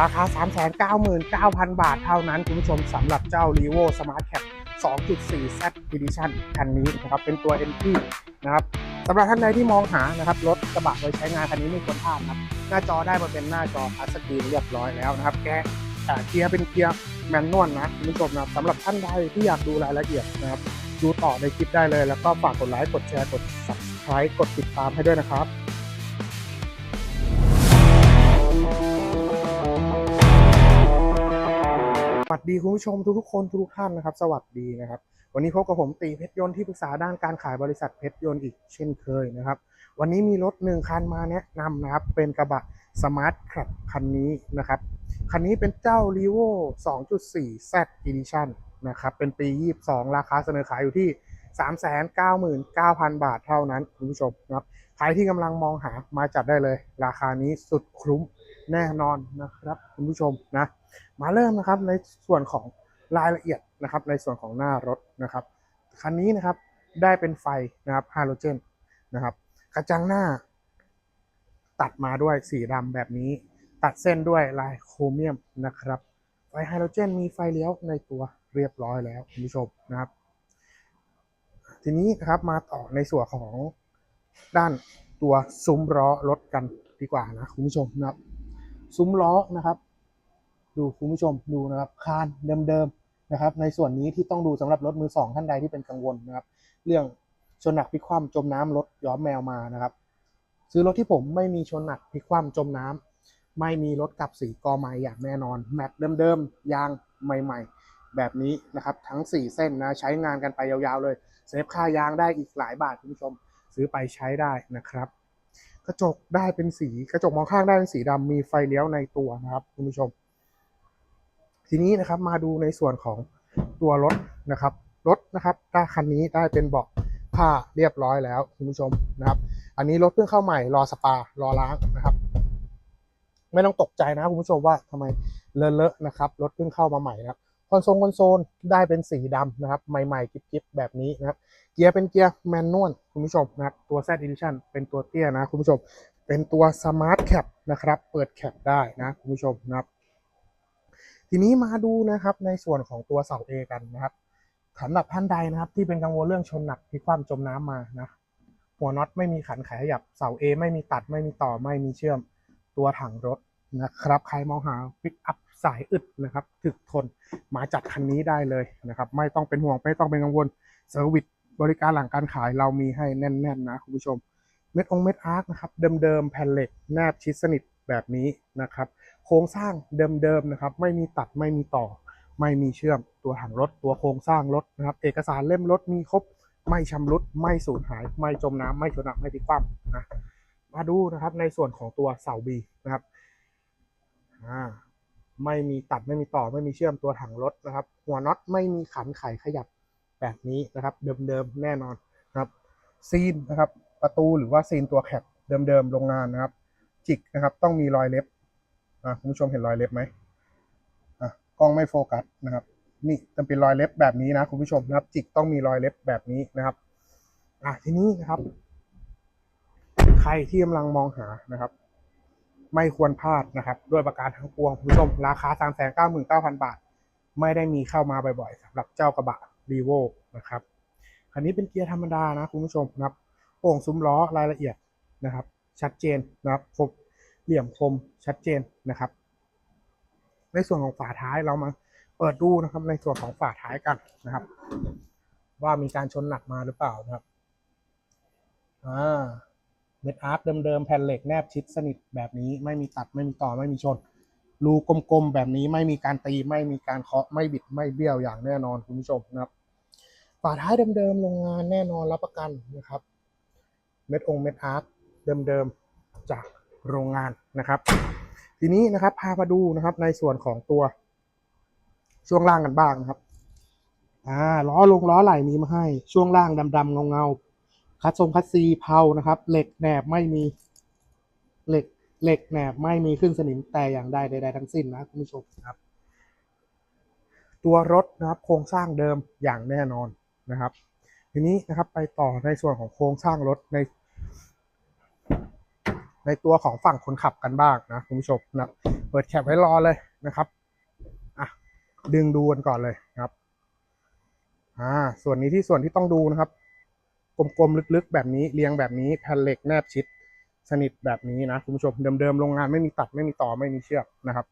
ราคา 399,000 บาทเท่านั้น คุณผู้ชมสำหรับเจ้า r e v o Smart Cap 2.4 Z Edition คันนี้นะครับ เป็นตัว NT นะครับสำหรับท่านใดที่มองหานะครับรถกระบะไว้ใช้งานคันนี้ไม่ควรพลาดนะครับ หน้าจอได้มาเป็นหน้าจอทัสกรีนเรียบร้อยแล้วนะครับ แกะเกียร์เป็นเกียร์แมนนวลนะคุณผู้ชมนะสำหรับท่านใดที่อยากดูรายละเอียดนะครับ ดูต่อในคลิปได้เลย แล้วก็ฝากกดไลค์กดแชร์กด subscribe กดติดตามให้ด้วยนะครับ ดีคุณผู้ชมทุกๆคนทุกท่านนะครับ สวัสดีนะครับ วันนี้พบกับผมตีเพชรยนต์ที่ปรึกษาด้านการขายบริษัทเพชรยนต์อีกเช่นเคยนะครับ วันนี้มีรถหนึ่งคันมาแนะนำนะครับ เป็นกระบะสมาร์ทค b คันนี้นะครับ คันนี้เป็นเจ้า r e v o 2.4 Z Edition นะครับ เป็นปี 22 ราคาเสนอขายอยู่ที่ 399,000 บาทเท่านั้นคุณผู้ชมนะครับ ใครที่กำลังมองหามาจัดได้เลย ราคานี้สุดคุ้มแน่นอนนะครับ คุณผู้ชมนะ มาเริ่มนะครับในส่วนของรายละเอียดนะครับในส่วนของหน้ารถนะครับคันนี้นะครับได้เป็นไฟนะครับฮาโลเจนนะครับกระจังหน้า ตัดมาด้วยสีดำแบบนี้ ตัดเส้นด้วยลายโครเมียมนะครับไฟไฮโดรเจนมีไฟเลี้ยวในตัวเรียบร้อยแล้วคุณผู้ชมนะครับ ทีนี้นะครับมาต่อในส่วนของด้านตัวซุ้มล้อรถกันดีกว่านะคุณผู้ชมนะครับ ซุ้มล้อนะครับ ดูคุณผู้ชมดูนะครับคานเดิมๆนะครับ ในส่วนนี้ที่ต้องดูสำหรับรถมือสองท่านใดที่เป็นกังวลนะครับ เรื่องชนหนักพลิกคว่ำจมน้ำรถย้อมแมวมานะครับ ซื้อรถที่ผมไม่มีชนหนักพลิกคว่ำจมน้ำไม่มีรถกลับสีกอไม้อย่างแน่นอน แม็กเดิมๆยางใหม่ ๆ แบบนี้นะครับ ทั้ง 4 เส้นนะใช้งานกันไปยาวๆเลยเซฟค่ายางได้อีกหลายบาทคุณผู้ชมซื้อไปใช้ได้นะครับ กระจกได้เป็นสีกระจกมองข้างได้เป็นสีดำมีไฟเลี้ยวในตัวนะครับคุณผู้ชม ทีนี้นะครับมาดูในส่วนของตัวรถนะครับรถนะครับถ้าคันนี้ได้เป็นเบาะผ้าเรียบร้อยแล้วคุณผู้ชมนะครับ อันนี้รถเพิ่งเข้าใหม่รอสปารอล้างนะครับ ไม่ต้องตกใจนะคุณผู้ชมว่าทำไมเลอะๆนะครับรถเพิ่งเข้ามาใหม่นะครับคอนโซลคอนโซลได้เป็นสีดำนะครับ ใหม่ๆกิ๊บๆแบบนี้นะครับ เกียร์เป็นเกียร์แมนนวลคุณผู้ชมนะครับตัว Z Edition เป็นตัวเตี้ยนะคุณผู้ชม เป็นตัว Smart Cap นะครับ เปิดแคปได้นะคุณผู้ชมนะครับ ทีนี้มาดูนะครับในส่วนของตัวเสา A กันนะครับสำหรับท่านใดนะครับ ที่เป็นกังวลเรื่องชนหนักพลิกคว่ำจมน้ำมานะหัวน็อตไม่มีขันไขขยับเสา A ไม่มีตัดไม่มีต่อไม่มีเชื่อมตัวถังรถนะครับ ใครมองหาปิกอัพสายอึดนะครับถึกทนมาจัดคันนี้ได้เลยนะครับ ไม่ต้องเป็นห่วงไม่ต้องเป็นกังวลเซอร์วิสบริการหลังการขายเรามีให้แน่นๆนะคุณผู้ชมเม็ดองเม็ดอาร์คนะครับเดิมๆแผ่นเหล็กแนบชิดสนิท แบบนี้นะครับ โครงสร้างเดิมๆนะครับ ไม่มีตัดไม่มีต่อ ไม่มีเชื่อมตัวถังรถ ตัวโครงสร้างรถนะครับ เอกสารเล่มรถมีครบ ไม่ชำรุด ไม่สูญหาย ไม่จมน้ำไม่ชนหนักไม่พลิกคว่ำนะมาดูนะครับในส่วนของตัวเสาบีนะครับอ่าไม่มีตัดไม่มีต่อไม่มีเชื่อมตัวถังรถนะครับ หัวน็อตไม่มีขันไขขยับแบบนี้นะครับ เดิมๆแน่นอนนะครับซีนนะครับ ประตูหรือว่าซีนตัวแคปเดิมๆโรงงานนะครับ จิกนะครับ ต้องมีรอยเล็บอ่าคุณผู้ชมเห็นรอยเล็บไหมอะกล้องไม่โฟกัสนะครับ นี่จะเป็นรอยเล็บแบบนี้นะคุณผู้ชมนะครับ จิกต้องมีรอยเล็บแบบนี้นะครับอะทีนี้นะครับ ใครที่กำลังมองหานะครับ ไม่ควรพลาดนะครับ ด้วยประการทั้งปวงคุณผู้ชมราคา 3 9 9 0 0 0 บาท ไม่ได้มีเข้ามาบ่อยๆสำหรับเจ้ากระบะรีโวนะครับคันนี้เป็นเกียร์ธรรมดานะคุณผู้ชมนะครับโป่งซุ้มล้อรายละเอียดนะครับ ชัดเจนนะครับคมเหลี่ยมคมชัดเจนนะครับ ในส่วนของฝาท้ายเรามาเปิดดูนะครับในส่วนของฝาท้ายกันนะครับ ว่ามีการชนหนักมาหรือเปล่านะครับอ่าเม็ดอาร์คเดิมๆแผ่นเหล็กแนบชิดสนิทแบบนี้ไม่มีตัดไม่มีต่อไม่มีชน รูกลมๆแบบนี้ไม่มีการตีไม่มีการเคาะไม่บิดไม่เบี้ยวอย่างแน่นอนคุณผู้ชมนะครับฝาท้ายเดิมๆโรงงานแน่นอนรับประกันนะครับ เม็ดองเม็ดอาร์ค เดิมๆจากโรงงานนะครับ ทีนี้นะครับพามาดูนะครับในส่วนของตัวช่วงล่างกันบ้างนะครับอ่าล้อลงล้อไหลมีมาให้ช่วงล่างดำๆเงาๆคัดทรงคัดซีเพานะครับ เหล็กแหนบไม่มีเหล็กเหล็กแหนบไม่มีขึ้นสนิมแต่อย่างใดใดๆทั้งสิ้นนะคุณผู้ชมครับ ตัวรถนะครับ โครงสร้างเดิมอย่างแน่นอนนะครับ ทีนี้นะครับไปต่อในส่วนของโครงสร้างรถใน ในตัวของฝั่งคนขับกันบ้างนะคุณผู้ชมนะเปิดแคปไว้รอเลยนะครับอะดึงดูกันก่อนเลยครับอ่าส่วนนี้ที่ส่วนที่ต้องดูนะครับ กลมๆลึกๆ แบบนี้เรียงแบบนี้แผ่นเหล็กแนบชิดสนิทแบบนี้นะคุณผู้ชมเดิมๆโรงงานไม่มีตัดไม่มีต่อไม่มีเชือกนะครับ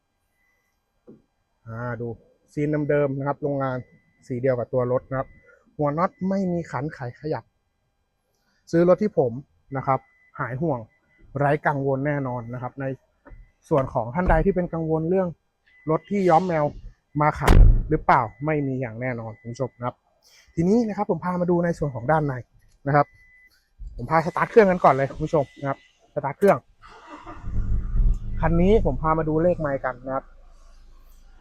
อ่าดูซีนเดิมๆนะครับ โรงงานสีเดียวกับตัวรถนะครับ หัวน็อตไม่มีขันไขขยับ ซื้อรถที่ผมนะครับ หายห่วง ไร้กังวลแน่นอนนะครับ ในส่วนของท่านใดที่เป็นกังวลเรื่องรถที่ย้อมแมวมาขายหรือเปล่าไม่มีอย่างแน่นอนคุณผู้ชมนะครับ ทีนี้นะครับผมพามาดูในส่วนของด้านในนะครับ ผมพาสตาร์ทเครื่องกันก่อนเลยคุณผู้ชมนะครับสตาร์ทเครื่องคันนี้ผมพามาดูเลขไมล์กันนะครับ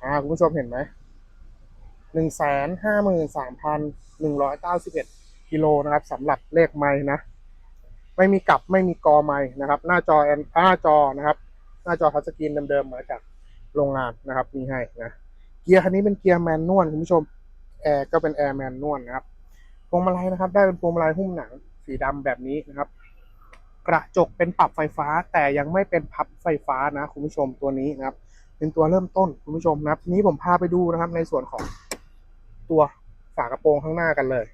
อ่าคุณผู้ชมเห็นไหมหนึ่งแสนห้าหมื่นสามพันหนึ่งร้อยเก้าสิบเอ็ดกิโลนะครับสำหรับเลขไมล์นะ ไม่มีกลับไม่มีกอไมล์นะครับ หน้าจอแอนหน้าจอนะครับ หน้าจอทัชสกรีนเดิมๆมาจากโรงงานนะครับมีให้นะเกียร์คันนี้เป็นเกียร์แมนนวลคุณผู้ชมแอร์ก็เป็นแอร์แมนนวลนะครับพวงมาลัยนะครับ ได้เป็นพวงมาลัยหุ้มหนังสีดำแบบนี้นะครับ กระจกเป็นปรับไฟฟ้าแต่ยังไม่เป็นพับไฟฟ้านะคุณผู้ชมตัวนี้นะครับ เป็นตัวเริ่มต้นคุณผู้ชมนะครับทีนี้ผมพาไปดูนะครับ ในส่วนของตัวฝากระโปรงข้างหน้ากันเลย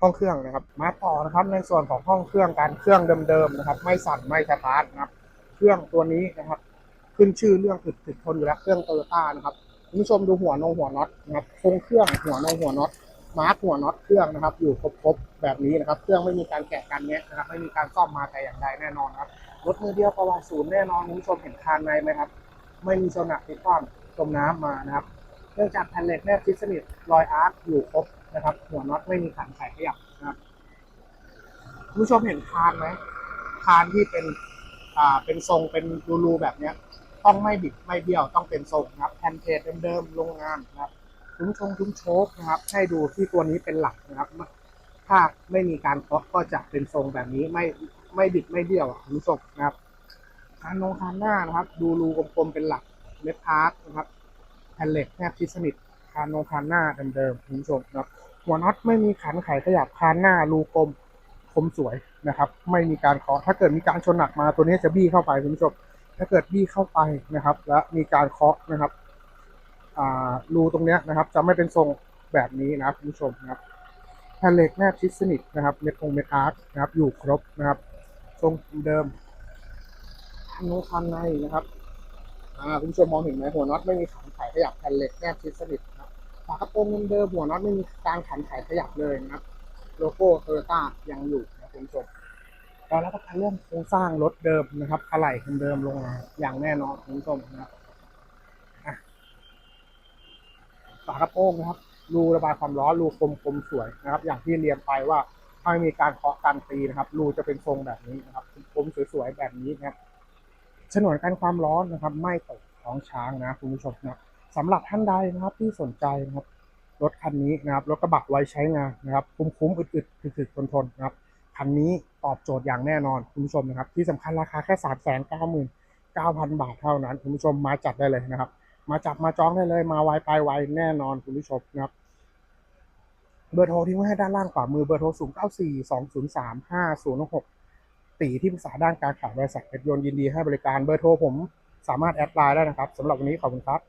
ห้องเครื่องนะครับ มาต่อนะครับในส่วนของห้องเครื่องการเครื่องเดิมๆนะครับ ไม่สั่นไม่สตาร์ทนะครับ เครื่องตัวนี้นะครับ ขึ้นชื่อเรื่องอึดถึกทนอยู่แล้วเครื่องโตโยต้านะครับคุณผู้ชมดูหัวนงหัวน็อตนะครับโครงเครื่องหัวนงหัวน็อตมาร์กหัวน็อตเครื่องนะครับ อยู่ครบๆแบบนี้นะครับ เครื่องไม่มีการแกะกันเนี้ยนะครับไม่มีการซ่อมมาแต่อย่างใดแน่นอนครับรถมือเดียวประวัติศูนย์แน่นอนคุณผู้ชมเห็นคานในไหมครับ ไม่มีชนหนักที่ความจมน้ำมานะครับ เนื่องจากแผ่นเหล็กแนบชิดสนิทรอยอาร์คอยู่ครบ นะครับ หัวน็อตไม่มีขันไขขยับนะครับผู้ชมเห็นคานไหมคานที่เป็นอ่าเป็นทรงเป็นรูๆแบบเนี้ย ต้องไม่บิดไม่เบี้ยวต้องเป็นทรงนะครับแผ่นเพจเดิมๆโรงงานนะครับทุ้มชงทุ้มโชคนะครับ ให้ดูที่ตัวนี้เป็นหลักนะครับ ถ้าไม่มีการเคาะก็จะเป็นทรงแบบนี้ไม่ไม่บิดไม่เบี้ยวคุณผู้ชมนะครับคานนงคานหน้านะครับ ดูรูกลมๆเป็นหลักเม็ดพาร์ทนะครับแผ่นเหล็กแนบชิดสนิท คานนงคานหน้าเดิมๆคุณผู้ชมนะครับหัวน็อตไม่มีขันไขขยับคานหน้ารูกลมคมสวยนะครับ ไม่มีการเคาะถ้าเกิดมีการชนหนักมาตัวนี้จะบี้เข้าไปคุณผู้ชมถ้าเกิดบี้เข้าไปนะครับ และมีการเคาะนะครับรูตรงนี้นะครับ จะไม่เป็นทรงแบบนี้นะครับคุณผู้ชมนะครับแผ่นเหล็กแนบชิดสนิทนะครับเม็ดคงเม็ดอาร์คนะครับ อยู่ครบนะครับ ทรงเดิมคันโน้คันในนะครับคุณผู้ชมมองเห็นไหมหัวน็อตไม่มีขันไขขยับแผ่นเหล็กแนบชิดสนิท ฝากระโปรงเดิมหัวน็อตไม่มีการขันไขขยับเลยนะครับ โลโก้โตโยต้ายังอยู่นะคุณผู้ชมเรารับประกันเรื่องโครงสร้างรถเดิมนะครับอะไหล่เดิมโรงงาอย่างแน่นอนคุณผู้ชมนะครับฝากระโปรงนะครับรูระบายความร้อนรูคมคมสวยนะครับ อย่างที่เรียนไปว่าถ้าไม่มีการเคาะการตีนะครับ รูจะเป็นทรงแบบนี้นะครับคมสวยๆแบบนี้นะครับฉนวนกันความร้อนนะครับ ไม่ตกท้องช้างนะคุณผู้ชมนะครับ สำหรับท่านใดนะครับที่สนใจนะครับรถคันนี้นะครับรถกระบะไว้ใช้งานนะครับ คุ้มๆอึดๆถึกๆทนๆนะครับคันนี้ตอบโจทย์อย่างแน่นอนคุณผู้ชมนะครับ ที่สำคัญราคาแค่สามแสนเก้าหมื่นเก้าพันบาทเท่านั้น คุณผู้ชมมาจัดได้เลยนะครับ มาจับมาจองได้เลยมาไวไปไวแน่นอนคุณผู้ชมนะครับเบอร์โทรทิ้งไว้ให้ด้านล่างขวามือเบอร์โทร0 9 4 2 0 3 5 0 6ตีที่ปรึกษาด้านการขายบริษัทเพชรยนยินดีให้บริการเบอร์โทรผมสามารถแอดไลน์ได้นะครับสำหรับวันนี้ขอบคุณครับ